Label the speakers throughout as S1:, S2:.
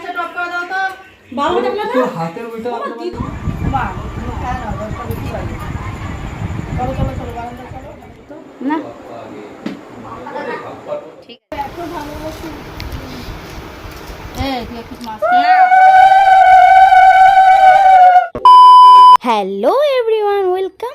S1: গ্যাসটা টপ করে দাও তো। ডাকলে না
S2: তোর হাতের ওইটা
S1: তুমি খায় দশটা বেশি বাজে। চলো চলো চলো বারান্দা চলো।
S3: না।
S1: তুই একটু মাছ
S3: hello everyone welcome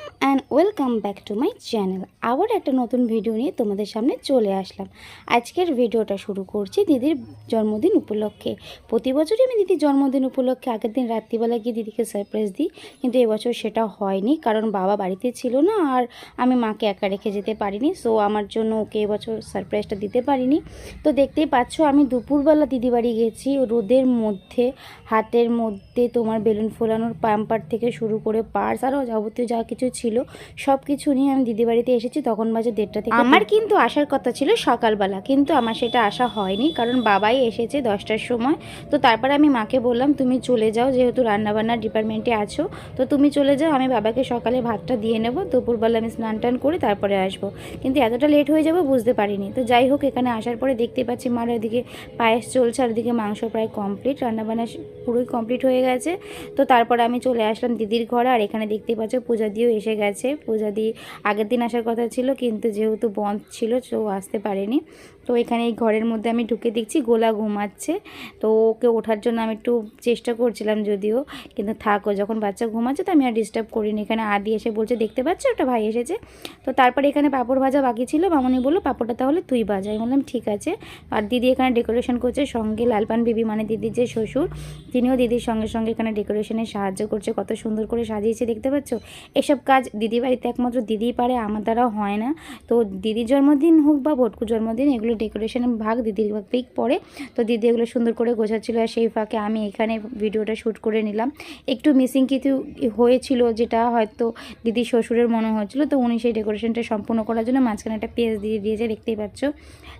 S3: welcome back to my channel আবার একটা নতুন ভিডিও নিয়ে তোমাদের সামনে চলে আসলাম। আজকের ভিডিওটা শুরু করছি দিদির জন্মদিন উপলক্ষে। প্রতি বছরই আমি দিদির জন্মদিন উপলক্ষে আগের দিন রাত্রিবেলা গিয়ে দিদিকে সারপ্রাইজ দিই, কিন্তু এবছর সেটা হয়নি, কারণ বাবা বাড়িতে ছিল না আর আমি মাকে একা রেখে যেতে পারিনি সো আমার জন্য ওকে এবছর সারপ্রাইজটা দিতে পারিনি। তো দেখতেই পাচ্ছ, আমি দুপুরবেলা দিদি বাড়ি গেছি, রোদের মধ্যে, হাতের মধ্যে তোমার বেলুন ফোলানোর পাম্পার থেকে শুরু করে পার্স আরও যাবতীয় যা কিছু ছিল সব কিছু নিয়ে আমি দিদি বাড়িতে এসেছি তখন বাজে দেড়টা থেকে আমার কিন্তু আসার কথা ছিল সকালবেলা কিন্তু আমার সেটা আসা হয়নি কারণ বাবাই এসেছে দশটার সময়। তো তারপরে আমি মাকে বললাম তুমি চলে যাও যেহেতু রান্নাবান্নার ডিপার্টমেন্টে আছো তো তুমি চলে যাও আমি বাবাকে সকালে ভাতটা দিয়ে নেব দুপুরবেলা আমি স্নান টান করে তারপরে আসব। কিন্তু এতটা লেট হয়ে যাব বুঝতে পারিনি। তো যাই হোক এখানে আসার পরে দেখতে পাচ্ছি মার ওইদিকে পায়েস চলছে আর ওদিকে মাংস প্রায় কমপ্লিট রান্নাবান্না পুরোই কমপ্লিট হয়ে গেছে। তো তারপরে আমি চলে আসলাম দিদির ঘরে আর এখানে দেখতেই পাচ্ছ পূজা দিয়েও এসে গেছে পূজা দিয়ে আগের দিন আসার কথা ছিল কিন্তু যেহেতু বন্ধ ছিল তো আসতে পারেনি। তো এখানে এই ঘরের মধ্যে আমি ঢুকে দেখছি গোলা ঘুমাচ্ছে। তো ওকে ওঠার জন্য আমি একটু চেষ্টা করছিলাম যদিও, কিন্তু থাকো যখন বাচ্চা ঘুমাচ্ছে তো আমি আর ডিস্টার্ব করিনি। এখানে আদি এসে বলছে, দেখতে পাচ্ছ? একটা ভাই এসেছে। তো তারপরে এখানে পাঁপড় ভাজা বাকি ছিল। মামনি বলল, পাঁপড়টা তাহলে তুই বাজা। আমি বললাম, ঠিক আছে। আর দিদি এখানে ডেকোরেশন করছে সঙ্গে লালপান বিবি মানে দিদির যে শ্বশুর, তিনিও দিদির সঙ্গে সঙ্গে এখানে ডেকোরেশনে সাহায্য করছে। কত সুন্দর করে সাজিয়েছে, দেখতে পাচ্ছ? এসব কাজ দিদি বাড়িতে একমাত্র দিদিই পারে, আমার দ্বারাও হয় না। তো দিদির জন্মদিন হোক বা ভটকুর জন্মদিন, এগুলো ডেকোরেশনের ভাগ দিদির পিক পড়ে তো দিদি এগুলো সুন্দর করে গোছাচ্ছিল আর সেই ফাঁকে আমি এখানে ভিডিওটা শ্যুট করে নিলাম। একটু মিসিং কিছু হয়েছিল যেটা হয়তো দিদির শ্বশুরের মনে হচ্ছিল তো উনি সেই ডেকোরেশনটা সম্পূর্ণ করার জন্য মাঝখানে একটা পেজ দিয়ে দিয়েছে, দেখতেই পাচ্ছ।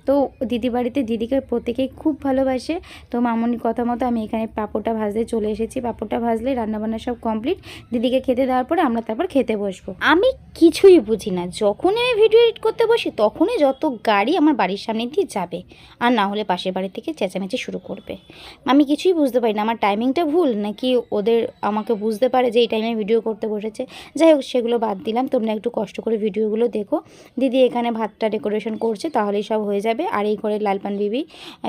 S3: তো দিদি বাড়িতে দিদিকে প্রত্যেকেই খুব ভালোবাসে। তো মামনির কথা মতো আমি এখানে পাঁপড়টা ভাজতে চলে এসেছি। পাপড়টা ভাজলে রান্নাবান্না সব কমপ্লিট দিদিকে খেতে দেওয়ার পরে আমরা তারপর খেতে বসবো। আমি কিছুই বুঝি না। যখনই আমি ভিডিও এডিট করতে বসি, তখনই যত গাড়ি আমার বাড়ির সামনে দিয়ে যাবে, আর না হলে পাশের বাড়ি থেকে চেঁচামেচি শুরু করবে। আমি কিছুই বুঝতে পারি না, আমার টাইমিংটা ভুল? নাকি ওদের আমাকে বুঝতে পারে যে এই টাইমে ভিডিও করতে বসেছে? যাই হোক, সেগুলো বাদ দিলাম। তোমরা একটু কষ্ট করে ভিডিওগুলো দেখো। দিদি এখানে ভাতটা ডেকোরেশন করছে, তাহলেই সব হয়ে যাবে। আর এই ঘরে লালপান বিবি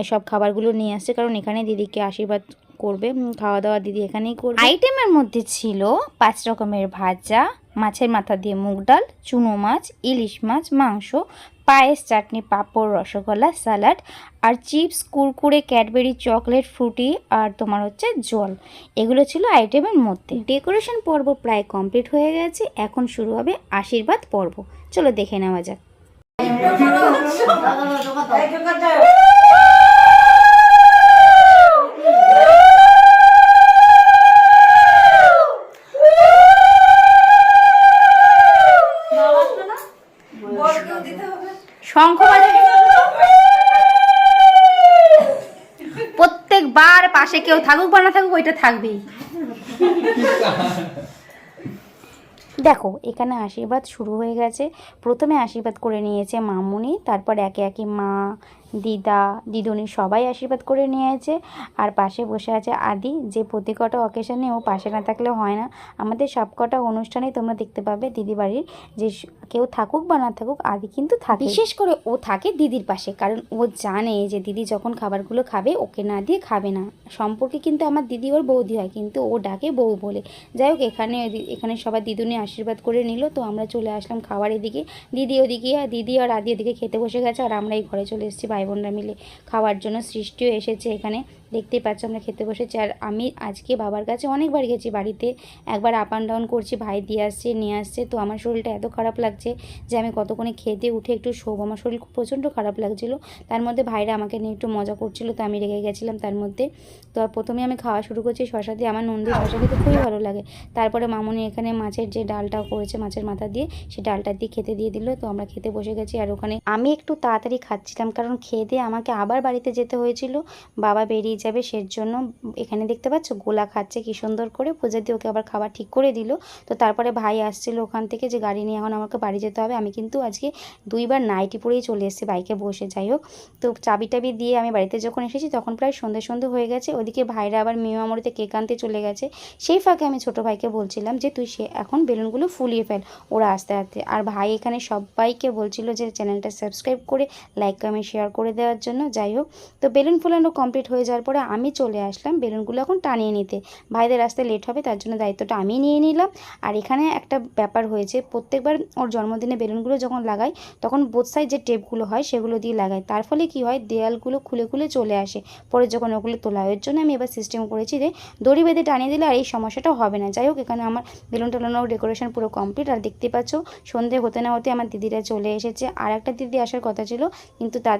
S3: সব খাবারগুলো নিয়ে আসছে। কারণ এখানে দিদিকে আশীর্বাদ করবে। খাওয়া দাওয়া দিদি এখানেই করবে। আইটেমের মধ্যে ছিল পাঁচ রকমের ভাজা, মাছের মাথা দিয়ে মুগ ডাল, চুনো মাছ, ইলিশ মাছ, মাংস পায়েস, চাটনি, পাঁপড়, রসগোল্লা, স্যালাড আর chips, Kurkure, Cadbury, chocolate, Frooti আর তোমার হচ্ছে জল। এগুলো ছিল আইটেমের মধ্যে। ডেকোরেশন পর্ব প্রায় কমপ্লিট হয়ে গেছে। এখন শুরু হবে আশীর্বাদ পর্ব। চলো দেখে নেওয়া যাক। শঙ্খ প্রত্যেকবার পাশে কেউ থাকুক বা না থাকুক, ওইটা থাকবেই। দেখো, এখানে আশীর্বাদ শুরু হয়ে গেছে। প্রথমে আশীর্বাদ করে নিয়েছে মামুনি, তারপর একে একে মা দিদা, দিদুনি সবাই আশীর্বাদ করে নিয়েছে। আর পাশে বসে আছে আদি, যে প্রতি কটা অকেশনে ও পাশে না থাকলে হয় না। আমাদের সব কটা অনুষ্ঠানেই তোমরা দেখতে পাবে দিদি বাড়ির যে কেউ থাকুক বা না থাকুক, আদি কিন্তু থাকে। বিশেষ করে ও থাকে দিদির পাশে, কারণ ও জানে যে দিদি যখন খাবারগুলো খাবে, ওকে না দিয়ে খাবে না। সম্পর্কে কিন্তু আমার দিদি ওর বৌদি হয়, কিন্তু ও ডাকে বউ বলে। যাই হোক, এখানে এখানে সবাই দিদুনি আশীর্বাদ করে নিল, তো আমরা চলে আসলাম খাবার এদিকে। দিদি ওদিকে, দিদি আর আদি ওদিকে খেতে বসে গেছে, আর আমরা এই ঘরে চলে এসেছি ভাই বোনরা মিলে খাওয়ার জন্য সৃষ্টিও এসেছে এখানে। দেখতেই পাচ্ছ আমরা খেতে বসেছি। আর আমি আজকে বাবার কাছে অনেকবার গেছি বাড়িতে একবার আপ অ্যান্ড ডাউন করছি, ভাই দিয়ে আসছে, নিয়ে আসছে। তো আমার শরীরটা এত খারাপ লাগছে যে আমি কতক্ষণে খেতে উঠে একটু শোবো। আমার শরীর খুব প্রচণ্ড খারাপ লাগছিল। তার মধ্যে ভাইরা আমাকে নিয়ে একটু মজা করছিল, তো আমি রেগে গেছিলাম তার মধ্যে। তো প্রথমে আমি খাওয়া শুরু করছি শশা দিয়ে। আমার নন্দী শশা খেতে খুবই ভালো লাগে। তারপরে মামুনি এখানে মাছের যে ডালটা করেছে, মাছের মাথা দিয়ে সেই ডালটা দিয়ে খেতে দিয়ে দিল। তো আমরা খেতে বসে গেছি। আর ওখানে আমি একটু তাড়াতাড়ি খাচ্ছিলাম, কারণ খেয়ে দিয়ে আমাকে আবার বাড়িতে যেতে হয়েছিল। বাবা বেরিয়ে যাবে সের জন্য এখানে দেখতে পাচ্ছ গোলা খাচ্ছে, কি সুন্দর করে। পূজা দিয়ে ওকে আবার খাবার ঠিক করে দিল। তো তারপরে ভাই আসছিল ওখান থেকে যে, গাড়ি নিয়ে এখন আমাকে বাড়ি যেতে হবে। আমি কিন্তু আজকে দুইবার নাইটি পরেই চলে এসেছি বাইকে বসে, যাই হোক। তো চাবি টাবি দিয়ে আমি বাড়িতে যখন এসেছি, তখন প্রায় সন্ধে সন্ধে হয়ে গেছে। ওদিকে ভাইরা আবার মেয়ে মামুরিতে কেক আনতে চলে গেছে। সেই ফাঁকে আমি ছোট ভাইকে বলছিলাম যে, তুই সে, এখন বেলুনগুলো ফুলিয়ে ফেল, ওরা আস্তে আস্তে। আর ভাই এখানে সবাইকে বলছিল যে, চ্যানেলটা সাবস্ক্রাইব করে, লাইক, কমেন্ট, শেয়ার করে দেওয়ার জন্য। যাই হোক, তো বেলুন ফুলানো কমপ্লিট হয়ে যাওয়ার পরে আমি চলে আসলাম বেলুনগুলো এখন টানিয়ে নিতে। ভাইদের রাস্তায় লেট হবে, তার জন্য দায়িত্বটা আমি নিয়ে নিলাম। আর এখানে একটা ব্যাপার হয়েছে, প্রত্যেকবার ওর জন্মদিনে বেলুনগুলো যখন লাগাই, তখন বোথ সাইড যে টেপগুলো হয়, সেগুলো দিয়ে লাগাই। তার ফলে কি হয়, দেয়ালগুলো খুলে খুলে চলে আসে। পরে যখন ওগুলো তোলা হয় এর জন্য আমি এবার সিস্টেম করেছি যে দড়ি বেঁধে টানিয়ে দিলে আর এই সমস্যাটা হবে না। যাই হোক, এখানে আমার বেলুন টানানোর ডেকোরেশন পুরো কমপ্লিট আর দেখতে পাচ্ছ, সন্ধে হতে না হতে আমার দিদিরা চলে এসেছে। আর একটা দিদি আসার কথা ছিল, কিন্তু তার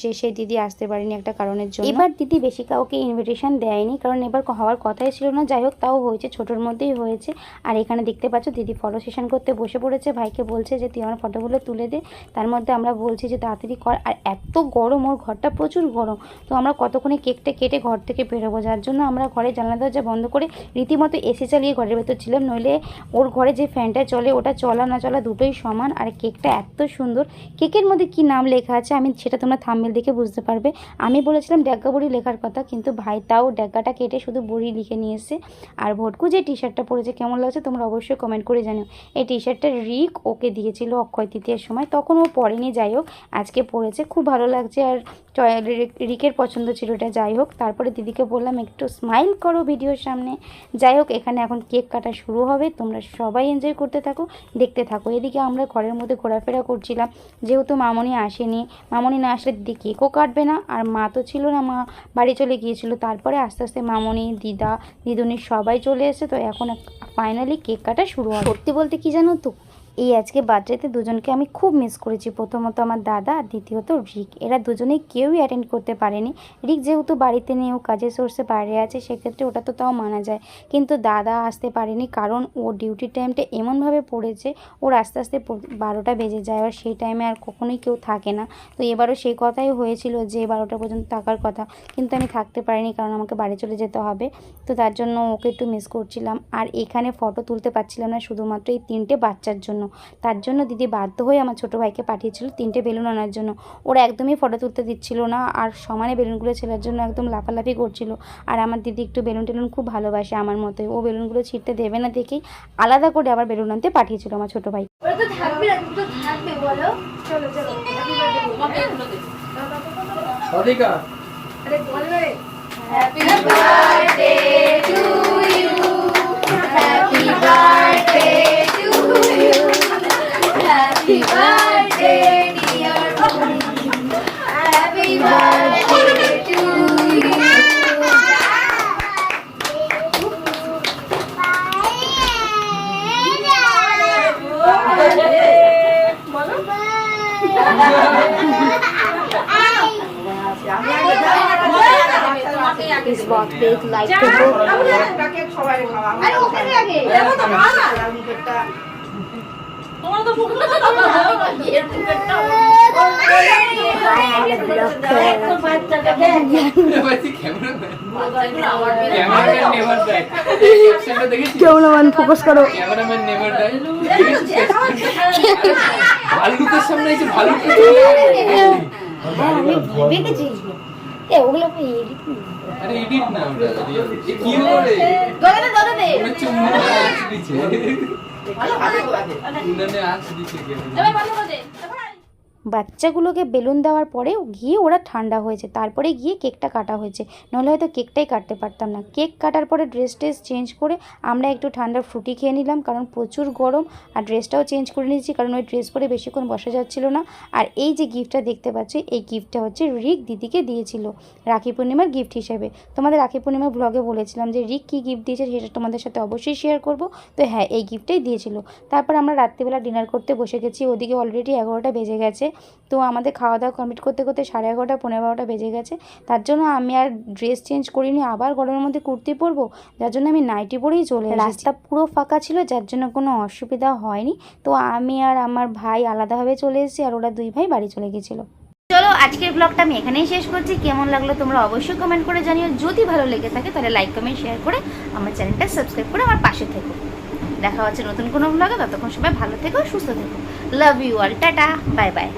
S3: যে সেই দিদি আসতে পারেনি একটা কারণের জন্য। এবার দিদি বেশি কাউকে ইনভিটেশান দেয়নি। কারণ এবার হওয়ার কথাই ছিল না। যাই হোক, তাও হয়েছে, ছোটোর মধ্যেই হয়েছে। আর এখানে দেখতে পাচ্ছ, দিদি ফটো সেশন করতে বসে পড়েছে। ভাইকে বলছে যে, তুই আমার ফটোগুলো তুলে দে। তার মধ্যে আমরা বলছি যে, তাড়াতাড়ি কর। আর এত গরম, ওর ঘরটা প্রচুর গরম। তো আমরা কতক্ষণে কেকটা কেটে ঘর থেকে বেরোবো? যার জন্য আমরা ঘরে জানলা দরজা বন্ধ করে রীতিমতো এসি চালিয়ে ঘরের ভেতর ছিলাম। নইলে ওর ঘরে যে ফ্যানটা চলে, ওটা চলা না চলা দুটোই সমান। আর কেকটা এত সুন্দর। কেকের মধ্যে কি নাম লেখা আছে? আমি, সেটা তোমরা থাম্বেল দেখে বুঝতে পারবে। আমি বলেছিলাম ড্যাগা বড়ি লেখার কথা। কিন্তু ভাই তাও ড্যাগাটা কেটে শুধু বড়ি লিখে নিয়ে আর ভটকু যে টি শার্টটা পরেছে, কেমন লাগছে তোমরা অবশ্যই কমেন্ট করে জানিও। এই টি শার্টটা রিক ওকে দিয়েছিল অক্ষয় তৃতীয়ের সময়, তখন ও পরেনি, যাই হোক, আজকে পরেছে, খুব ভালো লাগছে। আর রিকের পছন্দ ছিল এটা, যাই হোক, তারপরে দিদিকে বললাম, একটু স্মাইল করো ভিডিওর সামনে। যাই হোক, এখানে এখন কেক কাটা শুরু হবে, তোমরা সবাই এনজয় করতে থাকো, দেখতে থাকো। এদিকে আমরা ঘরের মধ্যে ঘোরাফেরা করছিলাম, যেহেতু মামনি আসেনি, মামনি না আসলে দিদি কেকও কাটবে না, আর মা তো ছিল না, মা বাড়ি চলে গিয়েছিল। তারপরে আস্তে আস্তে মামনি, দিদা, দিদুনি সবাই চলে এসে তো এখন ফাইনালি কেক কাটা শুরু হয় সত্যি বলতে কি জানো তো? এই আজকে বার্থডেতে দুজনকে আমি খুব মিস করেছি। প্রথমত আমার দাদা আর দ্বিতীয়ত রিক। এরা দুজনেই কেউই অ্যাটেন্ড করতে পারেনি। রিক যেহেতু বাড়িতে নেই, ও কাজের সোর্সে বাইরে আছে, সেক্ষেত্রে ওটা তো তাও মানা যায়। কিন্তু দাদা আসতে পারেনি কারণ ও ডিউটির টাইমটা এমনভাবে পড়েছে, ওর আস্তে আস্তে বারোটা বেজে যায়। আর সেই টাইমে আর কখনোই কেউ থাকে না। তো এবারও সেই কথাই হয়েছিল যে, বারোটা পর্যন্ত থাকার কথা। কিন্তু আমি থাকতে পারিনি কারণ আমাকে বাড়ি চলে যেতে হবে। তো তার জন্য ওকে একটু মিস করছিলাম। আর এখানে ফটো তুলতে পারছিলাম না, শুধুমাত্র এই তিনটে বাচ্চার জন্য। তার জন্য দিদি বাধ্য হয়ে আমার ছোটো ভাইকে পাঠিয়েছিল তিনটে বেলুন আনার জন্য। ওরা একদমই ফটো তুলতে দিচ্ছিল না আর সমানে বেলুনগুলো ছেলার জন্য একদম লাফালাফি করছিল। আর আমার দিদি একটু বেলুন টেলুন খুব ভালোবাসে আমার মতে। ও বেলুনগুলো ছিটতে দেবে না দেখেই আলাদা করে আবার বেলুন আনতে পাঠিয়েছিল আমার ছোটো ভাই।
S1: ওরা তো থাকবে না তুমি তো happy birthday dear happy birthday to you
S3: His birthday is like to
S1: আরে দেখো তো মা না। তো এর মুখটা
S2: ক্যামেরাম্যান নেভার ডাই অ্যাকশনটা দেখেছিস
S3: কেমন ফোকাস করো
S2: ক্যামেরাম্যান নেভার ডাই ভালুকের সামনে এসে
S3: আমি ওগুলো
S2: আরে এডিট না আমরা এ কি করে
S1: গগনে দাদা দে।
S2: উনানে আঁচ দিচ্ছে। উনানে দিছে কি
S1: তবে ভালো করে
S3: বাচ্চাগুলোকে বেলুন দেওয়ার পরেও গিয়ে ওরা ঠান্ডা হয়েছে। তারপরে গিয়ে কেকটা কাটা হয়েছে। নাহলে হয়তো কেকটাই কাটতে পারতাম না। কেক কাটার পরে ড্রেস ট্রেস চেঞ্জ করে আমরা একটু ঠান্ডার ফ্রুটি খেয়ে নিলাম, কারণ প্রচুর গরম আর ড্রেসটাও চেঞ্জ করে নিয়েছি, কারণ ওই ড্রেস পরে বেশিক্ষণ বসা যাচ্ছিল না। আর এই যে গিফটটা দেখতে পাচ্ছি, এই গিফটটা হচ্ছে রিক দিদিকে দিয়েছিল, রাখি পূর্ণিমার গিফট হিসেবে। তোমাদের রাখি পূর্ণিমার ব্লগে বলেছিলাম যে রিক কী গিফট দিয়েছে সেটা তোমাদের সাথে অবশ্যই শেয়ার করব। তো হ্যাঁ এই গিফটটাই দিয়েছিল। তারপর আমরা রাত্রিবেলা ডিনার করতে বসে গেছি, ওদিকে অলরেডি এগারোটা বেজে গেছে। তো আমাদের খাওয়া দাওয়া কমপ্লিট করতে করতে সাড়ে এগারোটা পনেরো বারোটা বেজে গেছে। তার জন্য আমি আর ড্রেস চেঞ্জ করিনি আবার গরমের মধ্যে কুর্তি পরবো। যার জন্য আমি নাইটি পরেই চলে রাস্তা পুরো ফাঁকা ছিল যার জন্য কোনো অসুবিধা হয়নি। তো আমি আর আমার ভাই আলাদাভাবে চলে এসেছি আর ওরা দুই ভাই বাড়ি চলে গেছিল।
S1: চলো আজকের ব্লগটা আমি এখানেই শেষ করছি। কেমন লাগল তোমরা অবশ্যই কমেন্ট করে জানিও। যদি ভালো লেগে থাকে তাহলে লাইক কমেন্ট শেয়ার করে আমার চ্যানেলটা সাবস্ক্রাইব করে আমার পাশে থেকো। দেখা হচ্ছে নতুন কোনো ব্লগে ততক্ষণ সবাই ভালো থেকো, সুস্থ থেকো। Love you all tata bye bye